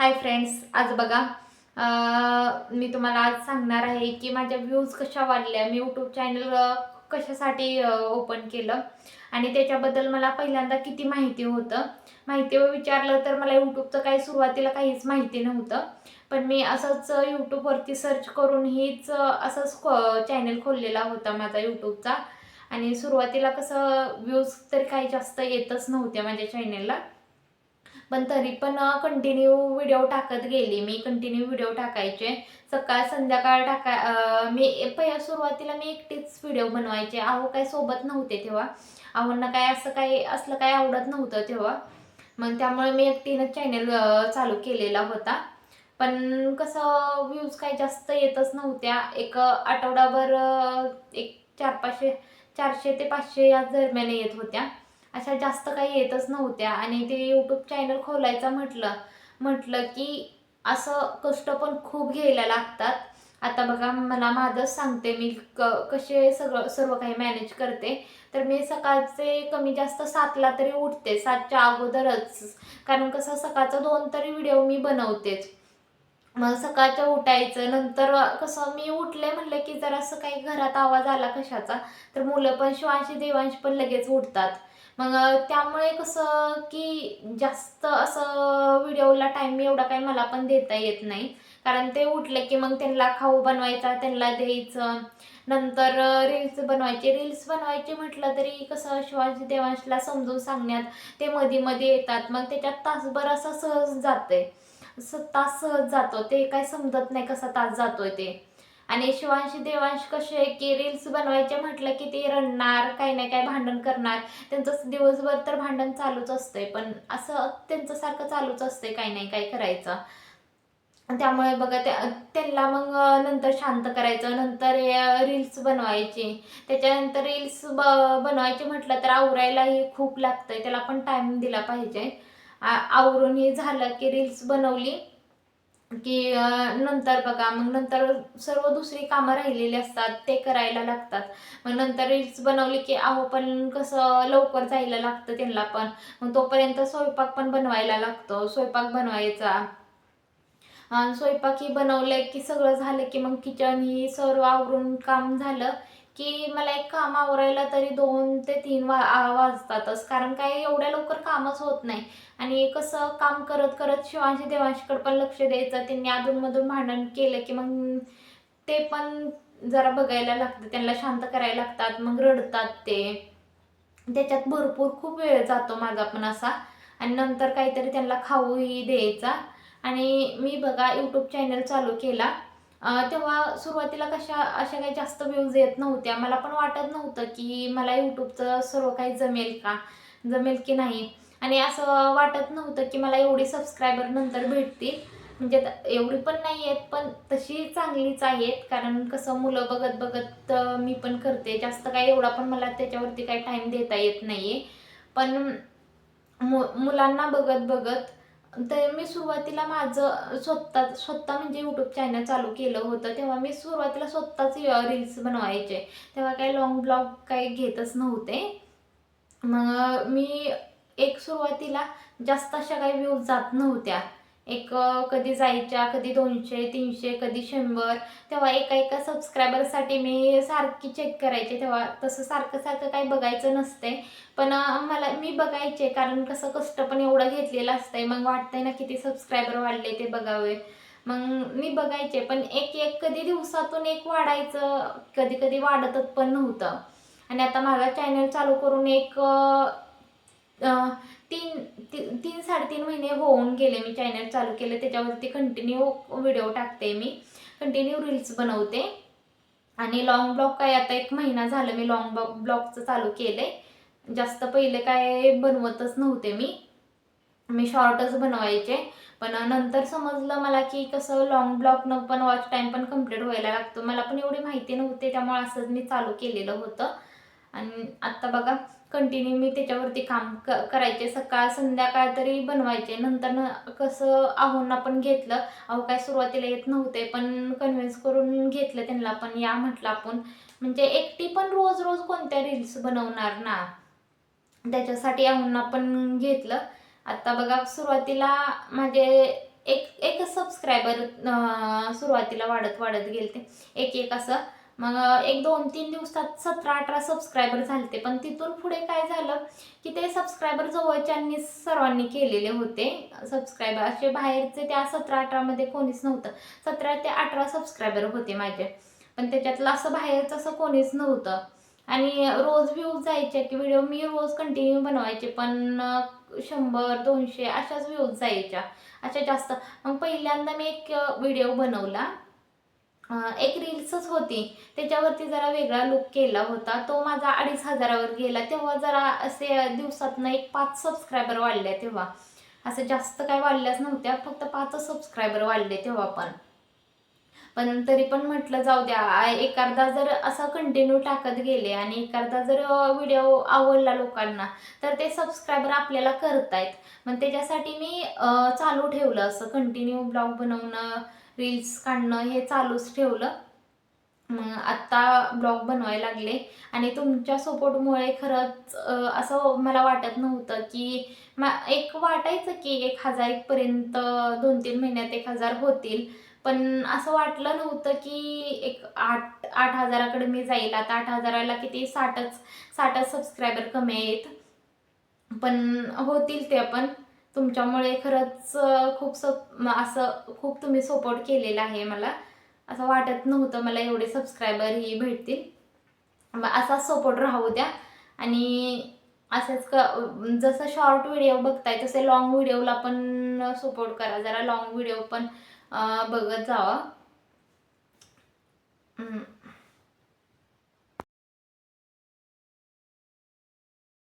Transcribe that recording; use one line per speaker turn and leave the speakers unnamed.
Hi friends आज बघा मी तुम्हाला आज सांगणार आहे की माझ्या व्ह्यूज कशा वाढल्या. मी यूट्यूब चॅनल कशासाठी ओपन केलं? आणि त्याच्याबद्दल मला पहिल्यांदा किती माहिती होतं? माहिती विचारलं तर मला यूट्यूबचं काही सुरुवातीला काहीच माहिती नव्हतं. पण मी असंच यूट्यूबवरती सर्च करून हीच असंच चॅनल खोललेला होता माझा यूट्यूबचा आणि सुरुवातीला कसं व्ह्यूज तरी काही जास्त येतच नव्हत्या माझ्या चॅनलला पण तरी पण कंटिन्यू व्हिडिओ टाकत गेली. मी कंटिन्यू व्हिडिओ टाकायचे. सकाळ संध्याकाळ टाका मी पहिल्या सुरुवातीला मी एकटीच व्हिडिओ बनवायचे. अहो काय सोबत नव्हते तेव्हा. अहोंना काय असं काही असलं काही आवडत नव्हतं तेव्हा. मग त्यामुळे मी एकटीनं चॅनल चालू केलेला होता. पण कसं व्ह्यूज काही जास्त येतच नव्हत्या. एक आठवडाभर एक चार पाचशे चारशे ते पाचशे या दरम्यान येत होत्या. अशा जास्त काही येतच नव्हत्या. आणि ते यूट्यूब चॅनल खोलायचं म्हटलं म्हटलं की असं कष्ट पण खूप घ्यायला लागतात. आता बघा मला माझंच सांगते मी क कसे सगळं सर्व काही मॅनेज करते. तर मी सकाळचे कमी जास्त सातला तरी उठते सातच्या अगोदरच. कारण कसं सकाळचं दोन तरी व्हिडिओ मी बनवतेच. मग सकाळचं उठायचं नंतर कसं मी उठले म्हणलं की जरासं काही घरात आवाज आला कशाचा तर मुलं पण शिवांशी देवांशी पण लगेच उठतात. मग त्यामुळे कसं की जास्त असं व्हिडिओला टाईम एवढा काही मला पण देता येत नाही. कारण ते उठले की मग त्यांना खाऊ बनवायचा त्यांना द्यायचं. नंतर रील्स बनवायचे. रील्स बनवायचे म्हटलं तरी कसं शिवाजी देवांशला समजून सांगण्यात ते मध्ये मध्ये येतात. मग त्याच्यात तासभर असं सहज जाते स तास सहज जातो. ते काय समजत नाही कसा तास जातोय ते. आणि शिवांशी देवांश कसे की रील्स बनवायचे म्हटलं की ते रडणार काही नाही काय भांडण करणार. त्यांचं दिवसभर तर भांडण चालूच असतंय पण असं त्यांचं सारखं चालूच असतंय काही नाही काय करायचं. त्यामुळे बघा त्या त्यांना मग नंतर शांत करायचं नंतर रील्स बनवायचे. त्याच्यानंतर रील्स ब बनवायचे म्हटलं तर आवरायलाही खूप लागतंय त्याला पण टाईम दिला पाहिजे. आ- आवरून हे झालं की रील्स बनवली की नंतर बघा मग नंतर सर्व दुसरी कामं राहिलेली असतात ते करायला लागतात. मग नंतर रील्स बनवली की अहो पण कसं लवकर जायला लागतं त्यांना पण. मग तोपर्यंत स्वयंपाक पण बनवायला लागतो स्वयंपाक बनवायचा. स्वयंपाक ही बनवलं की सगळं झालं की मग किचन ही सर्व आवरून काम झालं की मला एक काम आवरायला तरी दोन ते तीन वा वाजतातच. कारण काय एवढ्या लवकर कामच होत नाही. आणि कसं काम करत करत शिवांशी देवांशीकडे पण लक्ष द्यायचं. त्यांनी अधूनमधून भांडण केलं की मग ते पण जरा बघायला लागतं. त्यांना शांत करायला लागतात मग रडतात ते. त्याच्यात भरपूर खूप वेळ जातो माझा पण असा. आणि नंतर काहीतरी त्यांना खाऊही द्यायचा. आणि मी बघा यूट्यूब चॅनल चालू केला. तेव्हा सुरुवातीला कशा अशा काही जास्त व्ह्यूज येत नव्हत्या. मला पण वाटत नव्हतं की मला यूट्यूबचं सर्व काही जमेल का? जमेल की नाही? आणि असं वाटत नव्हतं की मला एवढी सबस्क्रायबर नंतर भेटतील. म्हणजे एवढी पण नाही आहेत पण तशी चांगलीच आहेत. कारण कसं मुलं बघत बघत मी पण करते. जास्त काही एवढा पण मला त्याच्यावरती काही टाईम देता येत नाही आहे पण मु मुलांना बघत बघत तर मी सुरुवातीला माझं स्वतः स्वतः म्हणजे यूट्यूब चॅनल चालू केलं होतं. तेव्हा मी सुरुवातीला स्वतःच रील्स बनवायचे. तेव्हा काही लॉंग ब्लॉग काही घेतच नव्हते. मग मी एक सुरुवातीला जास्त अशा काही व्ह्यूज जात नव्हत्या. एक कधी जायच्या कधी दोनशे तीनशे कधी शंभर तेव्हा एका एका सबस्क्रायबरसाठी मी सारखी चेक करायचे. तेव्हा तसं सारखं सारखं काही बघायचं नसते पण मला मी बघायचे कारण कसं कष्ट पण एवढं घेतलेलं असतंय. मग वाटतंय ना किती सबस्क्रायबर वाढले ते बघावे. मग मी बघायचे. पण एक एक कधी दिवसातून एक वाढायचं कधी कधी वाढतच पण नव्हतं. आणि आता माझा चॅनल चालू करून एक तीन ती- तीन साडेतीन महिने होऊन गेले मी चॅनल चालू केलं. त्याच्यावरती कंटिन्यू व्हिडिओ टाकते मी. कंटिन्यू रील्स बनवते. आणि लॉंग ब्लॉग काय आता एक महिना झालं मी लॉंग ब्लॉग ब्लॉगचं चालू केले जास्त पहिले काय बनवतच नव्हते मी. मी शॉर्टच बनवायचे. पण नंतर समजलं मला की कसं लॉंग ब्लॉकनं पण वॉच टाईम पण कंप्लीट व्हायला लागतो. मला पण एवढी माहिती नव्हती त्यामुळे असंच मी चालू केलेलं होतं. आणि आत्ता बघा कंटिन्यू मी त्याच्यावरती काम क करायचे. सकाळ संध्याकाळ तरी बनवायचे. नंतर न कसं आहोंना पण घेतलं अहो काय सुरुवातीला येत नव्हते पण कन्व्हिन्स करून घेतलं त्यांना. पण या म्हटलं आपण म्हणजे एकटी पण रोज रोज कोणत्या रील्स बनवणार ना? त्याच्यासाठी आहोंना पण घेतलं. आता बघा सुरुवातीला माझे एक एक सबस्क्रायबर सुरुवातीला वाढत वाढत गेले ते एक एक असं. मग एक दोन तीन दिवसात सतरा अठरा सबस्क्रायबर होते पण तिथून पुढे काय झालं की ते सबस्क्रायबर जवळच्यांनी सर्वांनी केलेले होते. सबस्क्रायबर असे बाहेरचे त्या सतरा अठरामध्ये कोणीच नव्हतं. सतरा ते अठरा सबस्क्रायबर होते माझे. पण त्याच्यातलं असं बाहेरचं असं कोणीच नव्हतं. आणि रोज व्ह्यूज जायचे की व्हिडिओ मी रोज कंटिन्यू बनवायचे. पण शंभर दोनशे अशाच व्ह्यूज जायच्या. अशा जास्त. मग पहिल्यांदा मी एक व्हिडिओ बनवला. एक रील्सच होती. त्याच्यावरती जरा वेगळा लुक केला होता. तो माझा अडीच हजारावर गेला. तेव्हा जरा असे दिवसातनं एक पाच सबस्क्रायबर वाढले तेव्हा. असं जास्त काय वाढल्याच नव्हत्या. फक्त पाच सबस्क्रायबर वाढले तेव्हा पण. पण तरी पण म्हटलं जाऊ द्या. एखादा जर असा कंटिन्यू टाकत गेले आणि एखादा जर व्हिडिओ आवडला लोकांना तर ते सबस्क्रायबर आपल्याला करतायत. मग त्याच्यासाठी मी चालू ठेवलं असं कंटिन्यू ब्लॉग बनवणं रील्स काढणं हे चालूच ठेवलं. मग आत्ता ब्लॉग बनवायला लागले. आणि तुमच्या सपोर्टमुळे खरंच असं मला वाटत नव्हतं की मा एक वाटायचं की एक हजार एकपर्यंत दोन तीन महिन्यात एक हजार होतील. पण असं वाटलं नव्हतं की एक आठ आठ हजाराकडे मी जाईल. आता आठ हजाराला किती साठच साठच सबस्क्रायबर कमी आहेत. पण होतील ते पण. तुमच्यामुळे खरंच खूप सप असं खूप तुम्ही सपोर्ट केलेला आहे मला. असं वाटत नव्हतं मला एवढे सबस्क्रायबर ही भेटतील. मग असाच सपोर्ट राहू द्या. आणि असंच क जसं शॉर्ट व्हिडिओ बघताय तसे लॉंग व्हिडिओला पण सपोर्ट करा. जरा लॉंग व्हिडिओ पण बघत जावा.